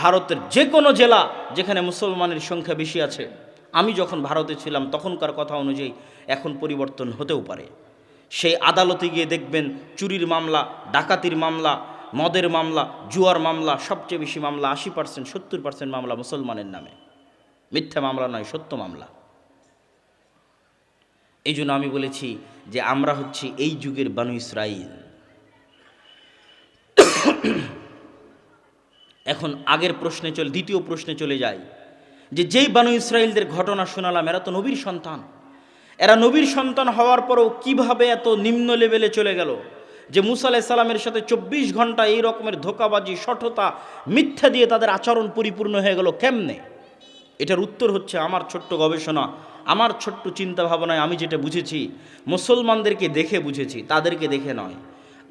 ভারতের যে কোনো জেলা যেখানে মুসলমানের সংখ্যা বেশি আছে, আমি যখন ভারতে ছিলাম, তখনকার কথা অনুযায়ী এখন পরিবর্তন হতেও পারে। সেই আদালতে গিয়ে দেখবেন চুরির মামলা, ডাকাতির মামলা, মদের মামলা, জুয়ার মামলা, সবচেয়ে বেশি মামলা আশি পার্সেন্ট সত্তর পার্সেন্ট মামলা মুসলমানের নামে। মিথ্যা মামলা নয়, সত্য মামলা। এই জন্য আমি বলেছি যে আমরা হচ্ছি এই যুগের বানু ইসরাইল। এখন আগের প্রশ্নে চলে, দ্বিতীয় প্রশ্নে চলে যাই। যে যেই বানু ইসরায়েলদের ঘটনা শোনালাম, এরা তো নবীর সন্তান। এরা নবীর সন্তান হওয়ার পরেও কীভাবে এত নিম্ন লেভেলে চলে গেল? যে মুসা আলাহ সাল্লামের সাথে চব্বিশ ঘণ্টা এই রকমের ধোকাবাজি, সঠতা, মিথ্যা দিয়ে তাদের আচরণ পরিপূর্ণ হয়ে গেল কেমনে? এটার উত্তর হচ্ছে আমার ছোট্ট গবেষণা, আমার ছোট্ট চিন্তা ভাবনায় আমি যেটা বুঝেছি, মুসলমানদেরকে দেখে বুঝেছি, তাদেরকে দেখে নয়।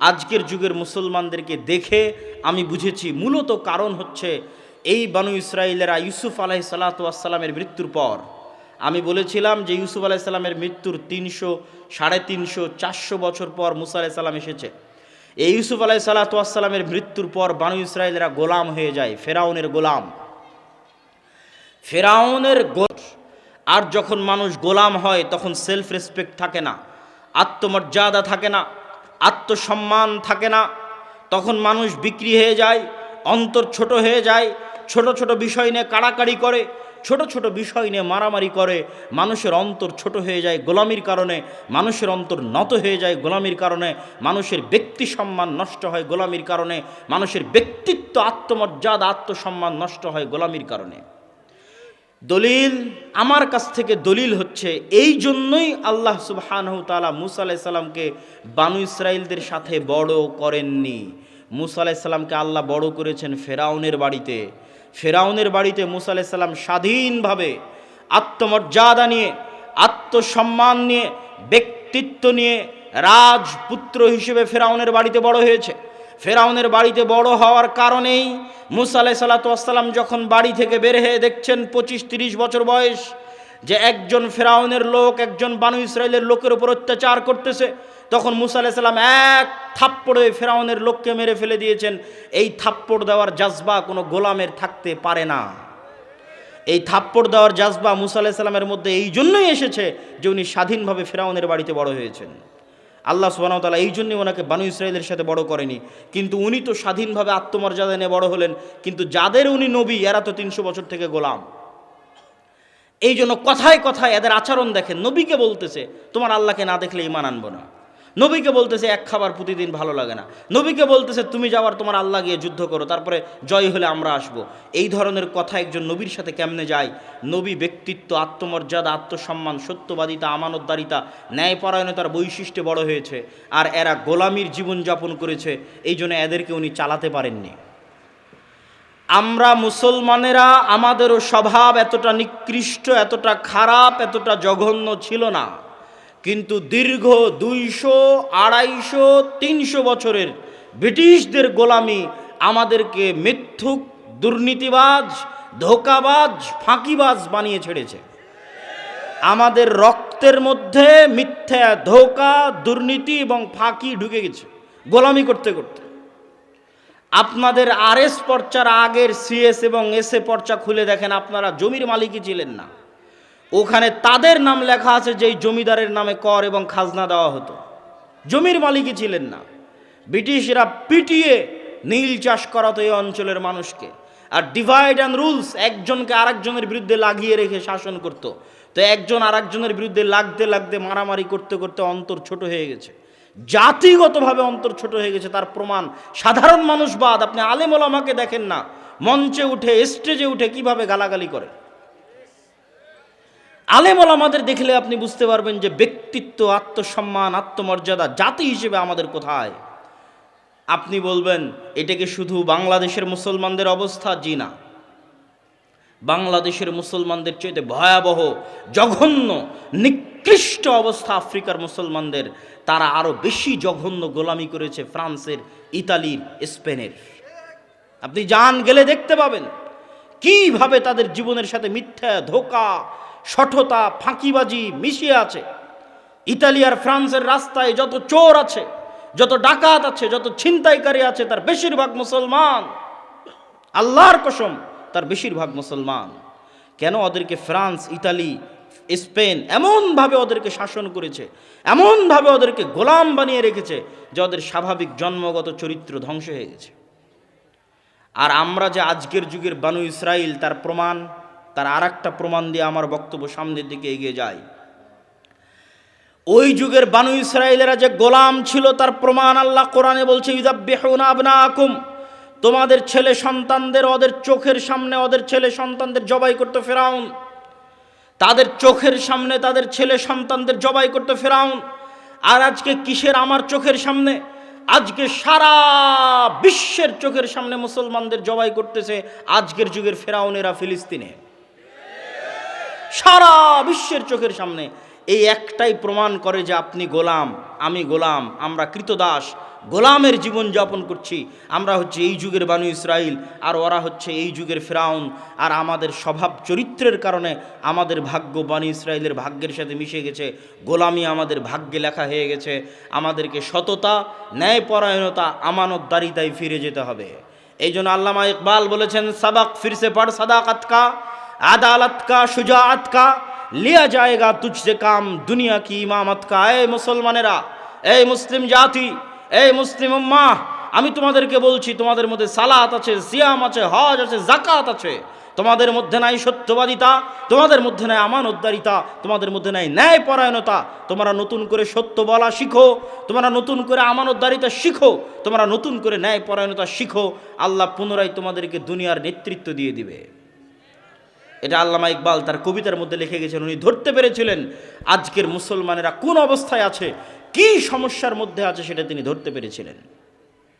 আজকের যুগের মুসলমানদেরকে দেখে আমি বুঝেছি মূলত কারণ হচ্ছে এই বানু ইসরায়েলেরা ইউসুফ আলাহি সাল্লাতামের মৃত্যুর পর। আমি বলেছিলাম যে ইউসুফ আলাইসাল্লামের মৃত্যুর তিনশো, সাড়ে তিনশো, চারশো বছর পর মুসা আলাইসাল্লাম এসেছে। এই ইউসুফ আলাহি সাল্লাতামের মৃত্যুর পর বানু ইসরায়েলেরা গোলাম হয়ে যায়, ফেরাউনের গোলাম। ফেরাউনের গোল আর যখন মানুষ গোলাম হয়, তখন সেলফ রেসপেক্ট থাকে না, আত্মমর্যাদা থাকে না। আত্মসম্মান থাকে না। তখন মানুষ বিক্রি হয়ে যায়, অন্তর ছোট হয়ে যায়, ছোট ছোট বিষয় নিয়ে কাড়াকাড়ি করে, ছোট ছোট বিষয় নিয়ে মারামারি করে, মানুষের অন্তর ছোট হয়ে যায় গোলামির কারণে, মানুষের অন্তর নত হয়ে যায় গোলামির কারণে, মানুষের ব্যক্তি সম্মান নষ্ট হয় গোলামির কারণে, মানুষের ব্যক্তিত্ব আত্মমর্যাদা, আত্মসম্মান নষ্ট হয় গোলামির কারণে। দলিল, আমার কাছ থেকে দলিল হচ্ছে, এই জন্যই আল্লাহ সুবহানহু তালা মুসা আলাইসাল্লামকে বানু ইসরায়েলদের সাথে বড় করেননি। মুসা আলাইসাল্লামকে আল্লাহ বড় করেছেন ফেরাউনের বাড়িতে। ফেরাউনের বাড়িতে মুসা আলাইসাল্লাম স্বাধীনভাবে আত্মমর্যাদা নিয়ে, আত্মসম্মান নিয়ে, ব্যক্তিত্ব নিয়ে রাজপুত্র হিসেবে ফেরাউনের বাড়িতে বড় হয়েছে। ফেরাউনের বাড়িতে বড় হওয়ার কারণেই মুসা আলাই সাল্লাতাম যখন বাড়ি থেকে বের হয়ে দেখছেন পঁচিশ তিরিশ বছর বয়স, যে একজন ফেরাউনের লোক, একজন বানু ইসরায়েলের লোকের উপর অত্যাচার করতেছে, তখন মুসা আলাহ সাল্লাম এক থাপ্পড়ে ফেরাউনের লোককে মেরে ফেলে দিয়েছেন। এই থাপ্পড় দেওয়ার জাজবা কোনো গোলামের থাকতে পারে না। এই থাপ্পড় দেওয়ার জাজবা মুসা আলাহ সাল্লামের মধ্যে এই জন্যই এসেছে যে উনি স্বাধীনভাবে ফেরাউনের বাড়িতে বড় হয়েছেন। আল্লাহ সুবাহতালা এই জন্যই ওনাকে বানু ইসরায়েলের সাথে বড় করেনি। কিন্তু উনি তো স্বাধীনভাবে আত্মমর্যাদা নিয়ে বড় হলেন, কিন্তু যাদের উনি নবী, এরা তো তিনশো বছর থেকে গোলাম। এই জন্য কথায় কথায় এদের আচরণ দেখেন, নবীকে বলতেছে, তোমার আল্লাহকে না দেখলে ইমান আনব না। নবীকে বলতেছে, এক খাবার প্রতিদিন ভালো লাগে না। নবীকে বলতেছে, তুমি যাওয়ার তোমার আল্লাহ গিয়ে যুদ্ধ করো, তারপরে জয় হলে আমরা আসব। এই ধরনের কথা একজন নবীর সাথে কেমনে যায়? নবী ব্যক্তিত্ব, আত্মমর্যাদা, আত্মসম্মান, সত্যবাদিতা, আমানতদারিতা, ন্যায়পরায়ণতার বৈশিষ্ট্যে বড় হয়েছে। আর এরা গোলামির জীবনযাপন করেছে, এই জন্য এদেরকে উনি চালাতে পারেননি। আমরা মুসলমানেরা, আমাদেরও স্বভাব এতটা নিকৃষ্ট, এতটা খারাপ, এতটা জঘন্য ছিল না। কিন্তু দীর্ঘ দুইশো, আড়াইশো, তিনশো বছরের ব্রিটিশদের গোলামি আমাদেরকে মিথ্যুক, দুর্নীতিবাজ, ধোকাবাজ, ফাঁকিবাজ বানিয়ে ছেড়েছে। আমাদের রক্তের মধ্যে মিথ্যা, ধোকা, দুর্নীতি এবং ফাঁকি ঢুকে গেছে গোলামি করতে করতে। আপনাদের আর এস পর্চার আগের সিএস এবং এসএ পর্চা খুলে দেখেন, আপনারা জমির মালিকই ছিলেন না। ওখানে তাদের নাম লেখা আছে যেই জমিদারের নামে কর এবং খাজনা দেওয়া হতো। জমির মালিকই ছিলেন না। ব্রিটিশরা পিটিয়ে নীল চাষ করাতো এই অঞ্চলের মানুষকে। আর ডিভাইড অ্যান্ড রুলস একজনকে আরেকজনের বিরুদ্ধে লাগিয়ে রেখে শাসন করত। তো একজন আরেকজনের বিরুদ্ধে লাগতে লাগতে, মারামারি করতে করতে অন্তর ছোট হয়ে গেছে। জাতিগতভাবে অন্তর ছোট হয়ে গেছে, তার প্রমাণ। সাধারণ মানুষ বাদ, আপনি আলেমল আমাকে দেখেন না। মঞ্চে উঠে স্টেজে উঠে কীভাবে গালাগালি করে? আলেমল আমাদের দেখলে আপনি বুঝতে পারবেন যে ব্যক্তিত্ব, আত্মসম্মান, আত্মমর্যাদা জাতি হিসেবে আমাদের কোথায়? আপনি বলবেন, এটা কি শুধু বাংলাদেশের মুসলমানদের অবস্থা? জি না। বাংলাদেশের মুসলমানদের চাইতে ভয়াবহ, জঘন্য, নিকৃষ্ট অবস্থা আফ্রিকার মুসলমানদের। তারা আরও বেশি জঘন্য গোলামি করেছে ফ্রান্সের, ইতালির, স্পেনের। আপনি যান, গেলে দেখতে পাবেন। কীভাবে তাদের জীবনের সাথে মিথ্যা, ধোকা সঠতা ফাঁকিবাজি মিশিয়ে আছে। ইতালি আর ফ্রান্সের রাস্তায় যত চোর আছে, যত ডাকাত আছে, যত ছিনতাইকারী আছে, তার বেশিরভাগ মুসলমান। আল্লাহর কসম, তার বেশিরভাগ মুসলমান। কেন ওদেরকে ফ্রান্স, ইতালি, স্পেন এমনভাবে ওদেরকে শাসন করেছে, এমনভাবে ওদেরকে গোলাম বানিয়ে রেখেছে যে ওদের স্বাভাবিক জন্মগত চরিত্র ধ্বংস হয়ে গেছে। আর আমরা যে আজকের যুগের বানু ইসরাইল, তার প্রমাণ তার আর প্রমাণ দিয়ে আমার বক্তব্য সামনের দিকে এগিয়ে যায়। ওই যুগের বানু ইসরায়েলেরা যে গোলাম ছিল, তার প্রমাণ আল্লাহ কোরআনে বলছে ইদাব্বিহুনা আবনাকুম তোমাদের ছেলে সন্তানদের ওদের চোখের সামনে, ওদের ছেলে সন্তানদের জবাই করতে ফেরাউন। তাদের চোখের সামনে তাদের ছেলে সন্তানদের জবাই করতে ফেরাউন। আর আজকে কিসের আমার চোখের সামনে? আজকে সারা বিশ্বের চোখের সামনে মুসলমানদের জবাই করতেছে আজকের যুগের ফেরাউনেরা ফিলিস্তিনে। সারা বিশ্বের চোখের সামনে এই একটাই প্রমাণ করে যে আপনি গোলাম, আমি গোলাম, আমরা কৃতদাস, গোলামের জীবন যাপন করছি। আমরা হচ্ছে এই যুগের বানু ইসরাইল, আর ওরা হচ্ছে এই যুগের ফেরাউন। আর আমাদের স্বভাব চরিত্রের কারণে আমাদের ভাগ্য বানু ইসরায়েলের ভাগ্যের সাথে মিশে গেছে। গোলামি আমাদের ভাগ্যে লেখা হয়ে গেছে। আমাদেরকে সততা, ন্যায়পরায়ণতা, আমানতদারিতায় ফিরে যেতে হবে। এই জন্য আল্লামা ইকবাল বলেছেন সাবাক ফিরসে পড় সাদাকাত আদালত কা সুজাআত কা, লিয়া যায়গা তুঝসে কাম দুনিয়া কি ইমামত কা। এই মুসলমানেরা এই মুসলিম জাতি এই মুসলিম উম্মাহ, আমি তোমাদেরকে বলছি, তোমাদের মধ্যে সালাত আছে, সিয়াম আছে, হজ আছে জাকাত আছে। তোমাদের মধ্যে নাই সত্যবাদিতা, তোমাদের মধ্যে নাই আমানতদারিতা, তোমাদের মধ্যে নাই ন্যায় পরায়ণতা তোমরা নতুন করে সত্য বলা শিখো, তোমরা নতুন করে আমানতদারিতা শিখো, তোমরা নতুন করে ন্যায় পরায়ণতা শিখো। আল্লাহ পুনরায় তোমাদেরকে দুনিয়ার নেতৃত্ব দিয়ে দিবে। এটা আল্লামা ইকবাল তার কবিতার মধ্যে লিখে গেছেন, উনি ধরতে পেরেছিলেন আজকের মুসলমানেরা কোন অবস্থায় আছে, কি সমস্যার মধ্যে আছে সেটা তিনি ধরতে পেরেছিলেন।